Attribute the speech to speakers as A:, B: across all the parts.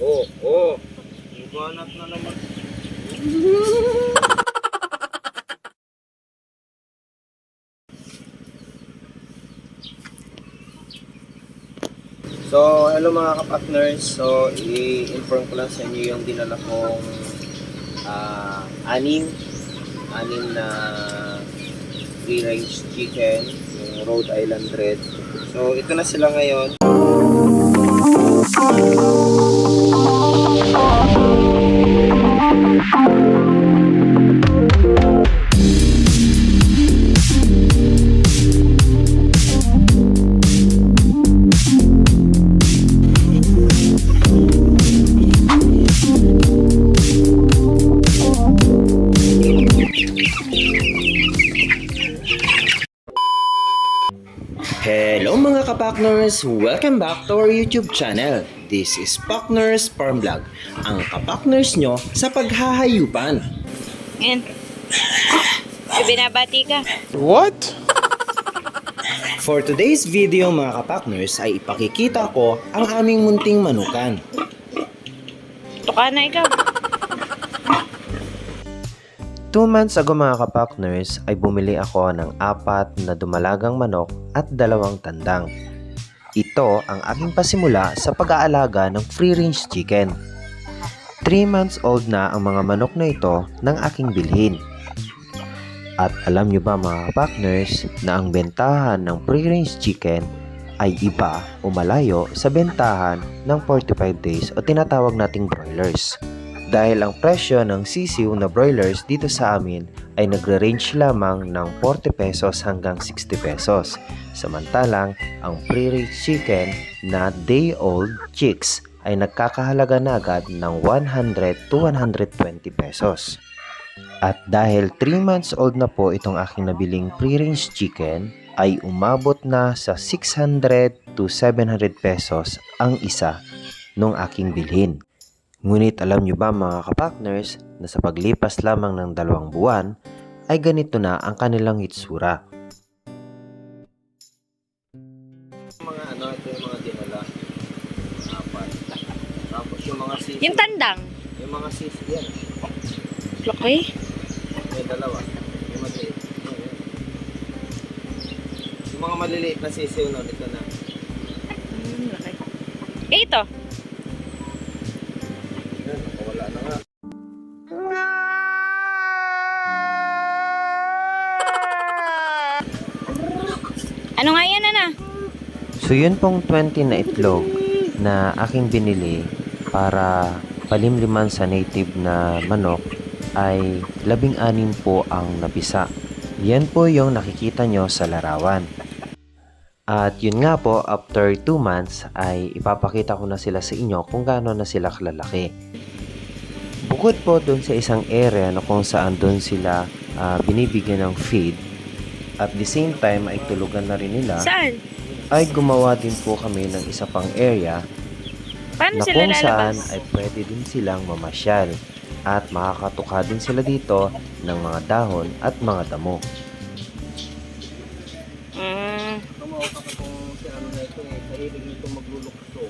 A: Oh, oh. Ibanat na naman. So, hello mga kapatners. So, i-inform ko lang sa inyo yung dinala kong ah, anim anim na free range chicken, yung Rhode Island Red. So, ito na sila ngayon.
B: Hello mga kapakners! Welcome back to our YouTube channel. This is Pakners Farm Vlog, ang kapakners nyo sa paghahayupan.
C: May binabati ka.
B: For today's video mga kapakners ay ipakikita ko ang aming munting manukan.
C: Tuka na ikaw.
B: Two months ago mga kapakners ay bumili ako ng apat na dumalagang manok at dalawang tandang. Ito ang aking pasimula sa pag-aalaga ng free range chicken. 3 months old na ang mga manok na ito ng aking bilhin. At alam nyo ba mga kapakners na ang bentahan ng free range chicken ay iba o malayo sa bentahan ng 45 days o tinatawag nating broilers dahil ang presyo ng sisiw na broilers dito sa amin ay nagre-range lamang ng 40 pesos hanggang 60 pesos. Samantalang ang pre-raised chicken na day-old chicks ay nagkakahalaga na agad ng 100 to 120 pesos. At dahil 3 months old na po itong aking nabiling pre-range chicken, ay umabot na sa 600 to 700 pesos ang isa nung aking bilhin. Ngunit alam nyo ba mga kapakners na sa paglipas lamang ng dalawang buwan ay ganito na ang kanilang itsura.
A: Mga ano, ito yung mga dinala. Apat. Tapos yung mga sisi.
C: Yung tandang.
A: Yung mga sisi yan.
C: Laki.
A: May dalawa. Yung maliit. Yung mga maliliit na sisiw no, dito na.
C: Hmm, laki. Eh, ito.
B: So yun pong 20 na itlog na aking binili para palimliman sa native na manok ay labing anim po ang nabisa. Yan po yung nakikita nyo sa larawan. At yun nga po, after 2 months ay ipapakita ko na sila sa inyo kung gaano na sila kalalaki. Bukod po doon sa isang area na kung saan doon sila ah, binibigyan ng feed, at the same time ay tulugan na rin nila
C: Saan?
B: Ay gumawa din po kami ng isa pang area
C: Paano
B: na
C: sila
B: kung saan
C: lalabas?
B: ay pwede din silang mamasyal at makakatuka din sila dito ng mga dahon at mga damo.
C: Hmm.
A: Tumawa ka kung si ano na ito eh. Kahilig nito maglulukso.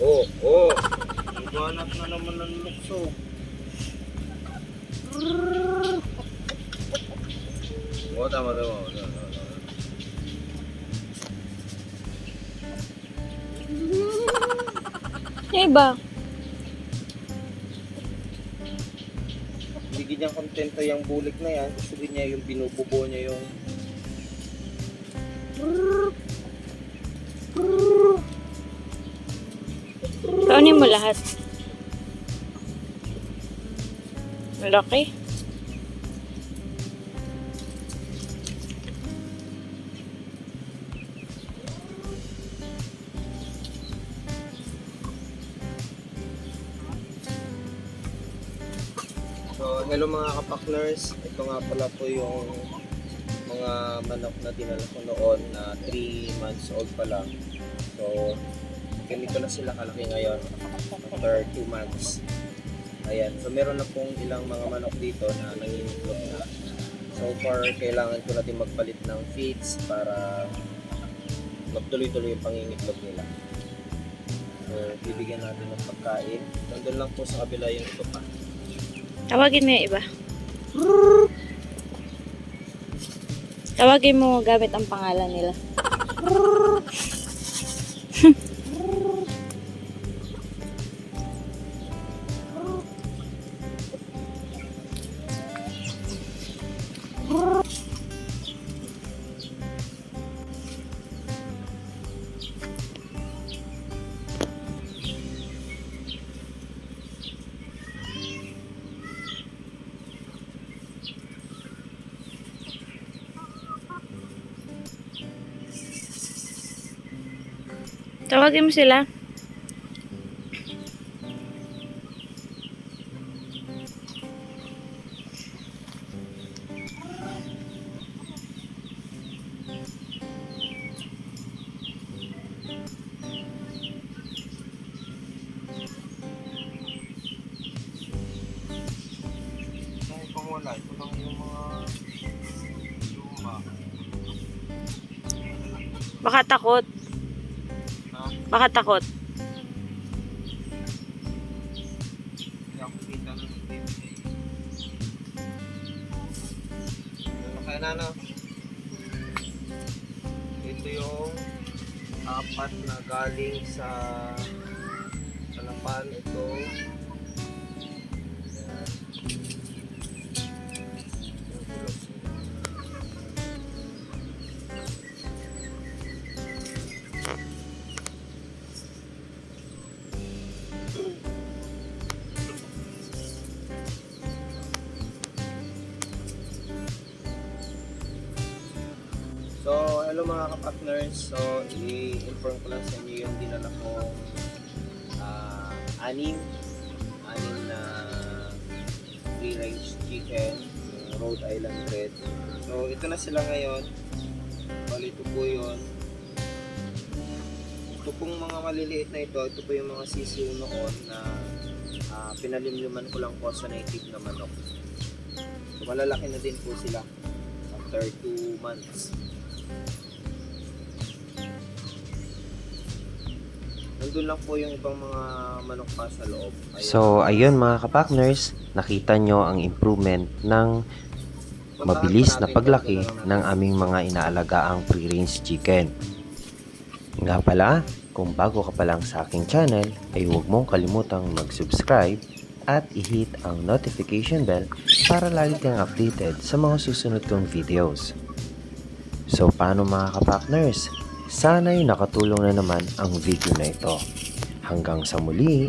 A: Oh, oh. Ibanat na naman ng lukso. Oh, tama, tama. tama, tama.
C: Yung iba.
A: Hindi ganyan kontento yung bulik na yan. Gusto din niya yung binububo niya yung
C: Kaunin mo lahat. Laki.
A: So, hello mga kapakners. Ito nga pala po yung mga manok na dinala ko noon na 3 months old pa lang. So, ganito na sila kalaki ngayon after 2 months. Ayan, so meron na pong ilang mga manok dito na nangingitlog na. So far, kailangan ko natin magpalit ng feeds para magtuloy-tuloy yung pangingitlog nila. So, bibigyan natin ng pagkain. Nandun lang po sa kabila yung ito pa.
C: Tawagin mo yung iba. Tawagin mo gamit ang pangalan nila. Tawagin mo sila.
A: Pangwala. Ito yung mga luma.
C: Baka takot. Baka takot.
A: Kaya na no? Ito yung apat na galing sa Kalapan. Ito. So, hello mga ka-partners. So, i-inform ko lang sa inyo yung dinala kong ah, anim. Anim na free-range chicken, yung Rhode Island Red. So, ito na sila ngayon. Bali, ito po yun. Ito pong mga maliliit na ito, ito po yung mga sisiw noon na ah, pinalimliman ko lang po sa native na manok. So, malalaki na din po sila after 2 months. Nandun lang po yung ibang mga manok pa sa loob. Ayun.
B: So, ayun mga kapartners, nakita nyo ang improvement ng mabilis na paglaki ng aming mga inaalagaang free-range chicken. Nga pala, kung bago ka pa lang sa aking channel, ay huwag mong kalimutang mag-subscribe at i-hit ang notification bell para lagi kang updated sa mga susunod kong videos. So, paano mga kapartners? Sana'y nakatulong na naman ang video na ito. Hanggang sa muli,